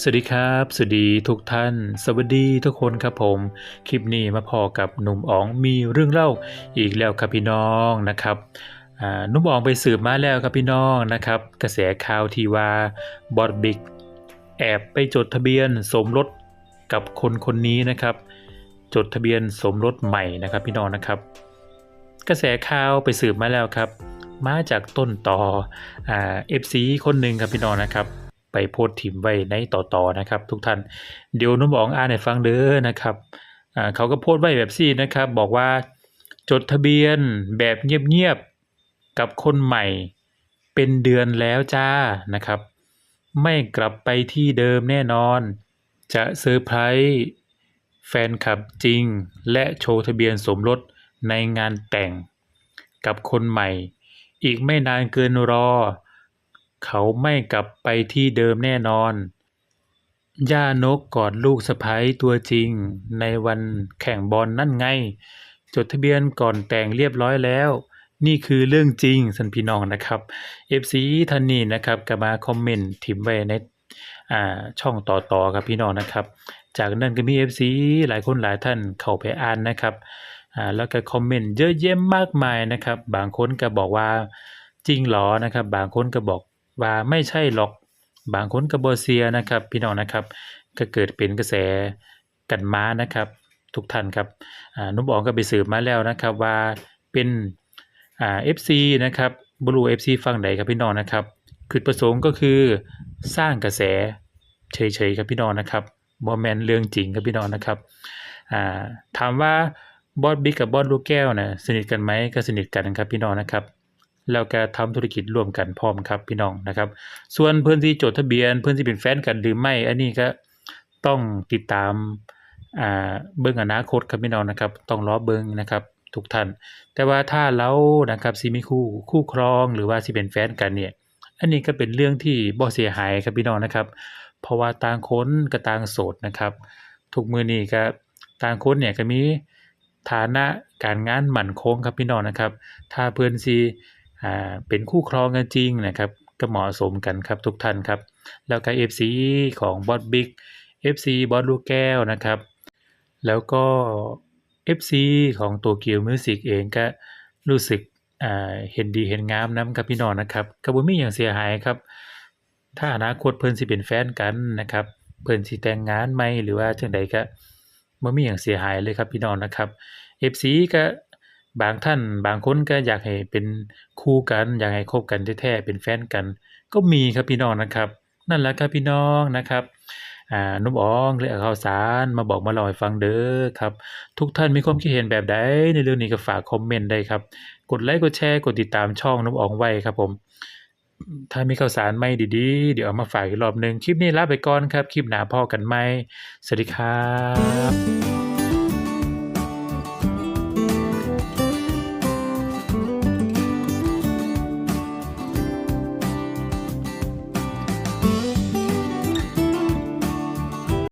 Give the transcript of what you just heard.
สวัสดีครับ สวัสดีทุกท่าน สวัสดีทุกคนครับผม คลิปนี้มาพอกับหนุ่มอ๋องมีเรื่องเล่าอีกแล้วครับพี่น้องนะครับหนุ่มอ๋องไปสืบมาแล้วครับพี่น้องนะครับ กระแสข่าวที่ว่าบอดบิ๊กแอบไปจดทะเบียนสมรสกับคนคนนี้นะครับ จดทะเบียนสมรสใหม่นะครับพี่น้องนะครับ กระแสข่าวไปสืบมาแล้วครับ มาจากต้นต่อเอฟซีคนหนึ่งครับพี่น้องนะครับ ไปโพสต์ถิ่มไว้ในต่อๆนะครับ ทุกท่านเดี๋ยวนุ่มอ๋องอ่านให้ฟังเด้อนะครับเขาก็โพสต์ไว้แบบซี่นะครับ บอกว่าจดทะเบียนแบบเงียบๆกับคนใหม่เป็นเดือนแล้วจ้านะครับ ไม่กลับไปที่เดิมแน่นอน จะเซอร์ไพรส์แฟนคลับจริง และโชว์ทะเบียนสมรสในงานแต่งกับคนใหม่ อีกไม่นานเกินรอ เขาไม่กลับไปที่เดิมแน่นอน ย่านกกอดลูกสะพ้ยตัวจริง ในวันแข่งบอลนั่นไง จดทะเบียนก่อนแต่งเรียบร้อยแล้ว นี่คือเรื่องจริงสันพี่น้องนะครับ FC ท่านนี้นะครับก็มาคอมเมนต์ถิมไว้ในอ่าช่องต่อๆครับพี่น้องนะครับ จากนั้นก็มี FC หลายคนหลายท่านเข้าไปอ่านนะครับอ่าแล้วก็คอมเมนต์เยอะแยะมากมายนะครับ บางคนก็บอกว่าจริงหรอนะครับ บางคนก็บอก ว่าไม่ใช่หรอกบางคนก็บ่เชื่อนะครับ พี่น้องนะครับก็เกิดเป็นกระแสกันม้านะครับ ทุกท่านครับนุ่มอ๋องก็ไปสืบมาแล้วนะครับว่าเป็นเอ่า FC นะครับบรู FC ฝั่งใดครับพี่น้องนะครับจุดประสงค์ก็คือสร้างกระแสเฉยๆครับพี่น้องนะครับบ่แมนเรื่องจริงครับพี่น้องนะครับถามว่าบอสบิ๊กกับบอสลูกแก้วนะสนิทกันไหมก็สนิทกันครับพี่น้องนะครับ แล้วก็ทำธุรกิจร่วมกันพร้อมครับพี่น้องนะครับ ส่วนเพื่อนที่จดทะเบียน เพื่อนที่เป็นแฟนกันหรือไม่ อันนี้ก็ต้องติดตามอ่าเบิ่งอนาคตครับพี่น้องนะครับ ต้องรอเบิ่งนะครับทุกท่าน แต่ว่าถ้าเรานะครับสิมีคู่คู่ครองหรือว่าสิเป็นแฟนกันเนี่ย อันนี้ก็เป็นเรื่องที่บ่เสียหายครับพี่น้องนะครับ เพราะว่าต่างคนก็ต่างโสดนะครับทุกมือนี้ก็ต่างคนเนี่ยก็มีฐานะการงานหมั่นคงครับพี่น้องนะครับ ถ้าเพื่อนสิอ่า เป็นคู่ครองกันจริงนะครับ ก็เหมาะสมกันครับทุกท่านครับ แล้วก็ FC ของบอสบิ๊ก FC บอสลูกแก้วนะครับ แล้วก็ FC ของโตเกียวมิวสิกเองก็รู้สึกเห็นดีเห็นงามนํกับพี่น้องนะครับก็บ่มีหยังเสียหายครับ ถ้าอนาคตเพิ่นสิเป็นแฟนกันนะครับ เพิ่นสิแต่งงานใหมหรือว่าจังใดก็บ่มีหยังเสียหายเลยครับพี่น้องนะครับ FC ก็ บางท่านบางคนก็อยากให้เป็นคู่กัน อยากให้คบกันแท้ๆเป็นแฟนกัน ก็มีครับพี่น้องนะครับ นั่นแหละครับพี่น้องนะครับอ่านุ่มอ๋องเลยเอข่าวสารมาบอกมาล่าให้ฟังเด้อครับทุกท่านมีความคิดเห็นแบบใดในเรื่องนี้ก็ฝากคอมเมนต์ได้ครับกดไลค์กดแชร์กดติดตามช่องนุ่มอ๋องไว้ครับผมถ้ามีข่าวสารใหม่ดีๆ เดี๋ยวเอามาฝากอีกรอบหนึ่งคลิปนี้ลาไปก่อนครับ คลิปหน้าพอกันใหมสวัสดีครับ